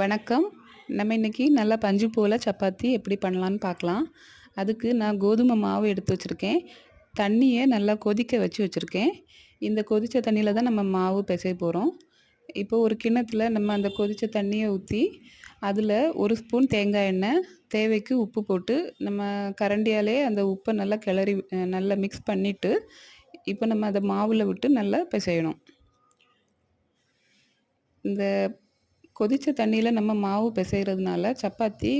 வணக்கம். நம்ம இன்றைக்கி நல்லா பஞ்சு போல் சப்பாத்தி எப்படி பண்ணலான்னு பார்க்கலாம். அதுக்கு நான் கோதுமை மாவு எடுத்து வச்சுருக்கேன். தண்ணியை நல்லா கொதிக்க வச்சு வச்சுருக்கேன். இந்த கொதித்த தண்ணியில் தான் நம்ம மாவு பிசைய போகிறோம் இப்போ ஒரு கிண்ணத்தில் நம்ம அந்த கொதித்த தண்ணியை ஊற்றி அதில் ஒரு ஸ்பூன் தேங்காய் எண்ணெய் தேவைக்கு உப்பு போட்டு நம்ம கரண்டியாலே அந்த உப்பை நல்லா கிளறி நல்லா மிக்ஸ் பண்ணிவிட்டு இப்போ நம்ம அதை மாவில் விட்டு நல்லா பிசையணும். இந்த கொதித்த தண்ணியில் நம்ம மாவு பிசைகிறதுனால சப்பாத்தி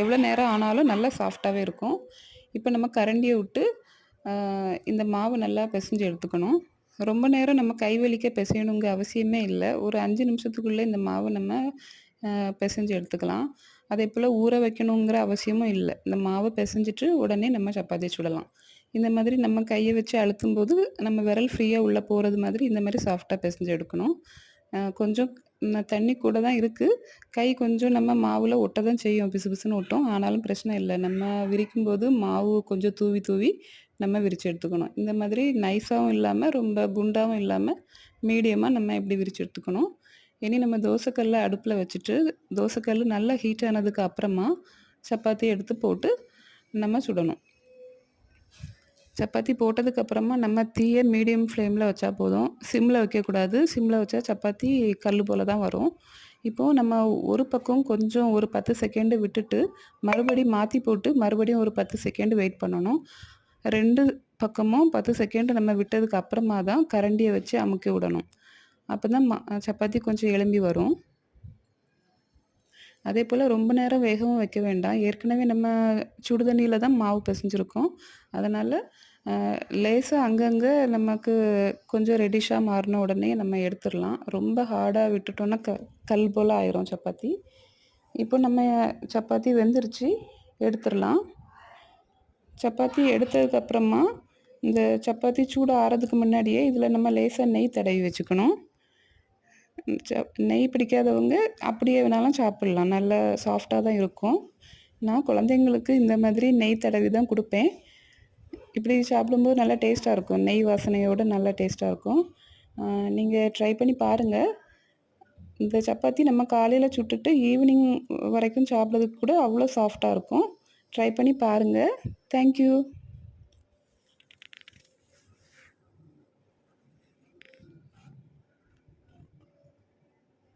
எவ்வளோ நேரம் ஆனாலும் நல்லா சாஃப்டாகவே இருக்கும். இப்போ நம்ம கரண்டியை விட்டு இந்த மாவு நல்லா பிசைஞ்சு எடுத்துக்கணும். ரொம்ப நேரம் நம்ம கை வலிக்க பிசையணுங்க அவசியமே இல்லை. ஒரு அஞ்சு நிமிஷத்துக்குள்ளே இந்த மாவு நம்ம பிசைஞ்சு எடுத்துக்கலாம். அதே போல் ஊற வைக்கணுங்கிற அவசியமும் இல்லை. இந்த மாவை பிசைஞ்சிட்டு உடனே நம்ம சப்பாத்தி சுடலாம். இந்த மாதிரி நம்ம கையை வச்சு அழுத்தும் போது நம்ம விரல் ஃப்ரீயாக உள்ளே போகிறது மாதிரி இந்த மாதிரி சாஃப்டாக பிசைஞ்சு எடுக்கணும். கொஞ்சம் தண்ணி கூட தான் இருக்குது கை கொஞ்சம் நம்ம மாவில் ஒட்ட தான் செய்யும். பிசு பிசுன்னு ஒட்டும். ஆனாலும் பிரச்சனை இல்லை. நம்ம விரிக்கும் போது மாவு கொஞ்சம் தூவி தூவி நம்ம விரித்து எடுத்துக்கணும். இந்த மாதிரி நைஸாகவும் இல்லாமல் ரொம்ப குண்டாகவும் இல்லாமல் மீடியமாக நம்ம இப்படி விரித்து எடுத்துக்கணும். இனி நம்ம தோசைக்கல்லை அடுப்பில் வச்சுட்டு தோசைக்கல் நல்லா ஹீட் ஆனதுக்கு அப்புறமா சப்பாத்தி எடுத்து போட்டு நம்ம சுடணும். சப்பாத்தி போட்டதுக்கப்புறமா நம்ம தீயை மீடியம் ஃப்ளேமில் வச்சா போதும். சிம்மில் வைக்கக்கூடாது. சிம்மில் வச்சா சப்பாத்தி கல் போல் தான் வரும். இப்போது நம்ம ஒரு பக்கம் கொஞ்சம் ஒரு பத்து செகண்டு விட்டுட்டு மறுபடியும் மாற்றி போட்டு மறுபடியும் ஒரு பத்து செகண்டு வெயிட் பண்ணணும். ரெண்டு பக்கமும் பத்து செகண்டு நம்ம விட்டதுக்கு அப்புறமா தான் கரண்டியை வச்சு அமுக்கி விடணும். அப்போ தான் சப்பாத்தி கொஞ்சம் எலும்பி வரும். அதே போல் ரொம்ப நேரம் வேகவும் வைக்க வேண்டாம். ஏற்கனவே நம்ம சுடு தண்ணியில் தான் மாவு பிசைஞ்சிருக்கோம். அதனால் லேசாக அங்கங்கே நமக்கு கொஞ்சம் ரெடிஷாக மாறின உடனே நம்ம எடுத்துடலாம். ரொம்ப ஹார்டாக விட்டுட்டோன்னா க கல் போல் ஆயிரும் சப்பாத்தி. இப்போ நம்ம சப்பாத்தி வெந்துருச்சு எடுத்துடலாம். சப்பாத்தி எடுத்ததுக்கப்புறமா இந்த சப்பாத்தி சூடு ஆறதுக்கு முன்னாடியே இதில் நம்ம லேசாக நெய் தடவி வச்சுக்கணும். நெய் பிடிக்காதவங்க அப்படியே வேணாலும் சாப்பிட்லாம். நல்ல சாஃப்டாக தான் இருக்கும். நான் குழந்தைங்களுக்கு இந்த மாதிரி நெய் தடவி தான் கொடுப்பேன். இப்படி சாப்பிடும்போது நல்லா டேஸ்ட்டாக இருக்கும். நெய் வாசனையோடு நல்லா டேஸ்ட்டாக இருக்கும். நீங்கள் ட்ரை பண்ணி பாருங்கள் இந்த சப்பாத்தி நம்ம காலையில் சுட்டுட்டு ஈவினிங் வரைக்கும் சாப்பிட்றதுக்கு கூட அவ்வளோ சாஃப்டாக இருக்கும். ட்ரை பண்ணி பாருங்கள் தேங்க்யூ